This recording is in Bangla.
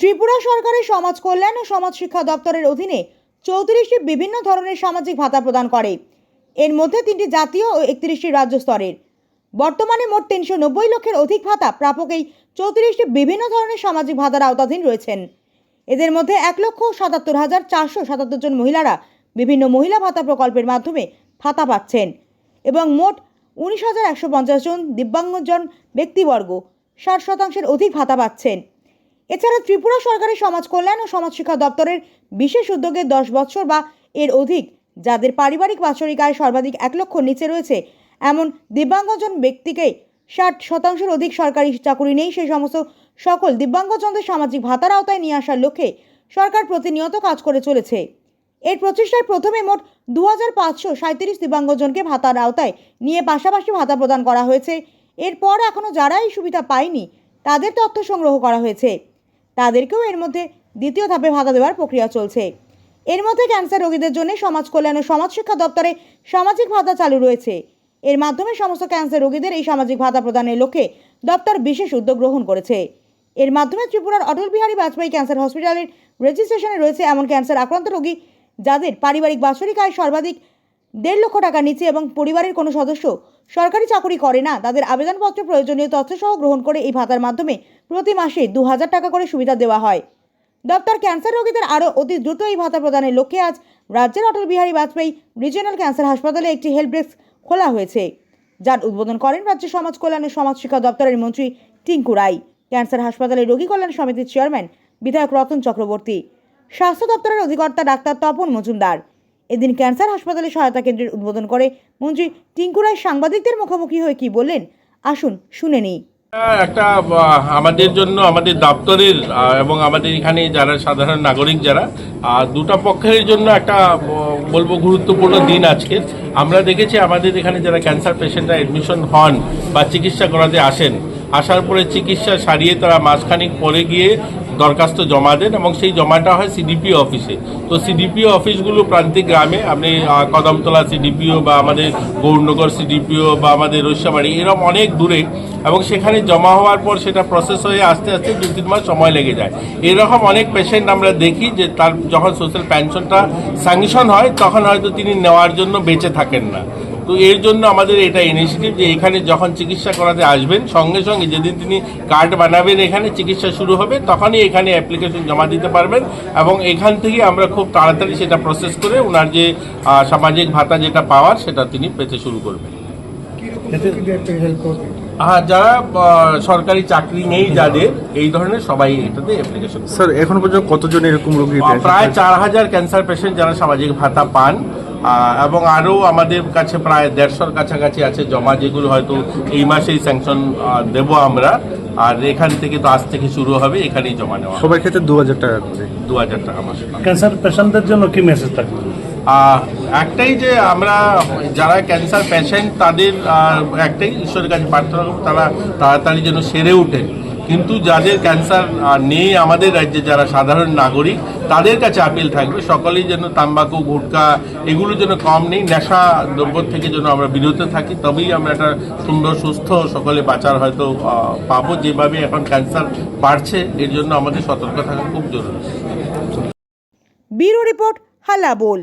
ত্রিপুরা সরকারের সমাজ কল্যাণ ও সমাজ শিক্ষা দপ্তরের অধীনে চৌত্রিশটি বিভিন্ন ধরনের সামাজিক ভাতা প্রদান করে। এর মধ্যে তিনটি জাতীয় ও একত্রিশটি রাজ্য স্তরের। বর্তমানে মোট তিনশো নব্বই লক্ষের অধিক ভাতা প্রাপক এই চৌত্রিশটি বিভিন্ন ধরনের সামাজিক ভাতার আওতাধীন রয়েছেন। এদের মধ্যে এক লক্ষ সাতাত্তর হাজার চারশো সাতাত্তর জন মহিলারা বিভিন্ন মহিলা ভাতা প্রকল্পের মাধ্যমে ভাতা পাচ্ছেন এবং মোট উনিশ হাজার একশো পঞ্চাশ জন দিব্যাঙ্গজন ব্যক্তিবর্গ। ষাট শতাংশের অধিক ভাতা পাচ্ছেন। এছাড়া ত্রিপুরা সরকারের সমাজ কল্যাণ ও সমাজ শিক্ষা দপ্তরের বিশেষ উদ্যোগে দশ বছর বা এর অধিক যাদের পারিবারিক বাৎসরিক আয় সর্বাধিক এক লক্ষ নিচে রয়েছে, এমন দিব্যাঙ্গজন ব্যক্তিকে ষাট শতাংশের অধিক সরকারি চাকুরি নেই সেই সমস্ত সকল দিব্যাঙ্গজনদের সামাজিক ভাতার আওতায় নিয়ে আসার লক্ষ্যে সরকার প্রতিনিয়ত কাজ করে চলেছে। এর প্রচেষ্টায় প্রথমে মোট দু হাজার পাঁচশো সাঁত্রিশ দিব্যাঙ্গজনকে ভাতার আওতায় নিয়ে পাশাপাশি ভাতা প্রদান করা হয়েছে। এরপর এখনও যারা এই সুবিধা পায়নি, তাদের তথ্য সংগ্রহ করা হয়েছে। তাদেরকেও এর মধ্যে দ্বিতীয় ধাপে ভাতা দেওয়ার প্রক্রিয়া চলছে। এর মধ্যে ক্যান্সার রোগীদের জন্য সমাজ কল্যাণ ও সমাজ শিক্ষা দপ্তরে সামাজিক ভাতা চালু রয়েছে। এর মাধ্যমে সমস্ত ক্যান্সার রোগীদের এই সামাজিক ভাতা প্রদানের লক্ষ্যে দপ্তর বিশেষ উদ্যোগ গ্রহণ করেছে। এর মাধ্যমে ত্রিপুরার অটল বিহারী বাজপেয়ী ক্যান্সার হসপিটালের রেজিস্ট্রেশনে রয়েছে এমন ক্যান্সার আক্রান্ত রোগী যাদের পারিবারিক বাৎসরিক আয় সর্বাধিক দেড় লক্ষ টাকা নিচে এবং পরিবারের কোনো সদস্য সরকারি চাকরি করে না, তাদের আবেদনপত্র প্রয়োজনীয় তথ্যসহ গ্রহণ করে এই ভাতার মাধ্যমে প্রতি মাসে দু হাজার টাকা করে সুবিধা দেওয়া হয়। দপ্তর ক্যান্সার রোগীদের আরও অতি দ্রুত এই ভাতা প্রদানের লক্ষ্যে আজ রাজ্যের অটল বিহারী বাজপেয়ী রিজিয়নাল ক্যান্সার হাসপাতালে একটি হেল্প ডেস্ক খোলা হয়েছে, যার উদ্বোধন করেন রাজ্য সমাজ কল্যাণ ও সমাজ শিক্ষা দপ্তরের মন্ত্রী টিঙ্কু রায়। ক্যান্সার হাসপাতালের রোগী কল্যাণ সমিতির চেয়ারম্যান বিধায়ক রতন চক্রবর্তী, স্বাস্থ্য দপ্তরের অধিকর্তা ডাক্তার তপন মজুমদার এদিন ক্যান্সার হাসপাতালে সহায়তা কেন্দ্রের উদ্বোধন করে মন্ত্রী টিঙ্কু রায় সাংবাদিকদের মুখোমুখি হয়ে কি বললেন? আসুন, শুনে নিই। একটা আমাদের জন্য আমাদের দপ্তরের এবং আমাদের এখানে যারা সাধারণ নাগরিক যারা দুটা পক্ষের জন্য একটা বলব গুরুত্বপূর্ণ দিন আজকে। আমরা দেখেছি আমাদের এখানে যারা ক্যান্সার পেশেন্টরা অ্যাডমিশন হন বা চিকিৎসা করাতে আসেন, আসার পরে চিকিৎসা সারিয়ে তারা মাসখানিক পরে গিয়ে দরখাস্ত জমা দেন এবং সেই জমাটা হয় সিডিপিও অফিসে তো সিডিপিও অফিসগুলো প্রান্তিক গ্রামে আপনি কদমতলা সিডিপিও বা আমাদের গৌরনগর সিডিপিও বা আমাদের রৈশাবাড়ি এরকম অনেক দূরে এবং সেখানে জমা হওয়ার পর সেটা প্রসেস হয়ে আস্তে আস্তে দু, তিন মাস সময় লেগে যায়। এরকম অনেক পেশেন্ট আমরা দেখি যে তার যখন সোশ্যাল পেনশনটা স্যাংশন হয়, তখন হয়তো তিনি নেওয়ার জন্য বেঁচে থাকেন না। তো এর জন্য আমাদের এটা ইনিশিয়েটিভ যে এখানে যখন চিকিৎসা করাতে আসবেন সঙ্গে সঙ্গে যেদিন তিনি কার্ড বানাবেন এখানে চিকিৎসা শুরু হবে তখনই এখানে অ্যাপ্লিকেশন জমা দিতে পারবেন এবং এখান থেকে আমরা খুব তাড়াতাড়ি সেটা প্রসেস করে ওনার যে সামাজিক ভাতা যেটা পাওয়ার সেটা তিনি পেতে শুরু করবেন। হ্যাঁ যারা সরকারি চাকরি নেই যাদের এই ধরনের সবাই এটাতে অ্যাপ্লিকেশন স্যার এখন পর্যন্ত কতজন এরকম রোগী? প্রায় চার হাজার ক্যান্সার পেশেন্ট যারা সামাজিক ভাতা পান এবং আরও আমাদের কাছে প্রায় দেড়শোর কাছাকাছি আছে জমা যেগুলো হয়তো এই মাসেই স্যাংশন দেব আমরা। আর এখান থেকে তো আজ থেকে শুরু হবে এখানেই জমা নেওয়া সবাই ক্ষেত্রে দু হাজার টাকা করে। দু হাজার টাকা মাসে। ক্যান্সার পেশেন্টদের জন্য কি মেসেজ থাকবে? একটাই যে আমরা যারা ক্যান্সার পেশেন্ট তাদের একটাই ঈশ্বরের কাছে প্রার্থনা করব তারা তাড়াতাড়ি যেন সেরে ওঠেন কিন্তু যাদের ক্যান্সার নেই আমাদের রাজ্যে যারা সাধারণ নাগরিক, তাদের কাছে আপিল থাকবে। সকলেই যেন তাম্বাকু গুটকা এগুলো যেন কম নেই, নেশা দ্রব্য থেকে যেন আমরা বিরত থাকি, তবেই আমরা একটা সুন্দর, সুস্থ সকলে বাঁচার হয়তো পাবো। যেভাবে এখন ক্যান্সার বাড়ছে, এর জন্য আমাদের সতর্ক থাকা খুব জরুরি। ব্যুরো রিপোর্ট বল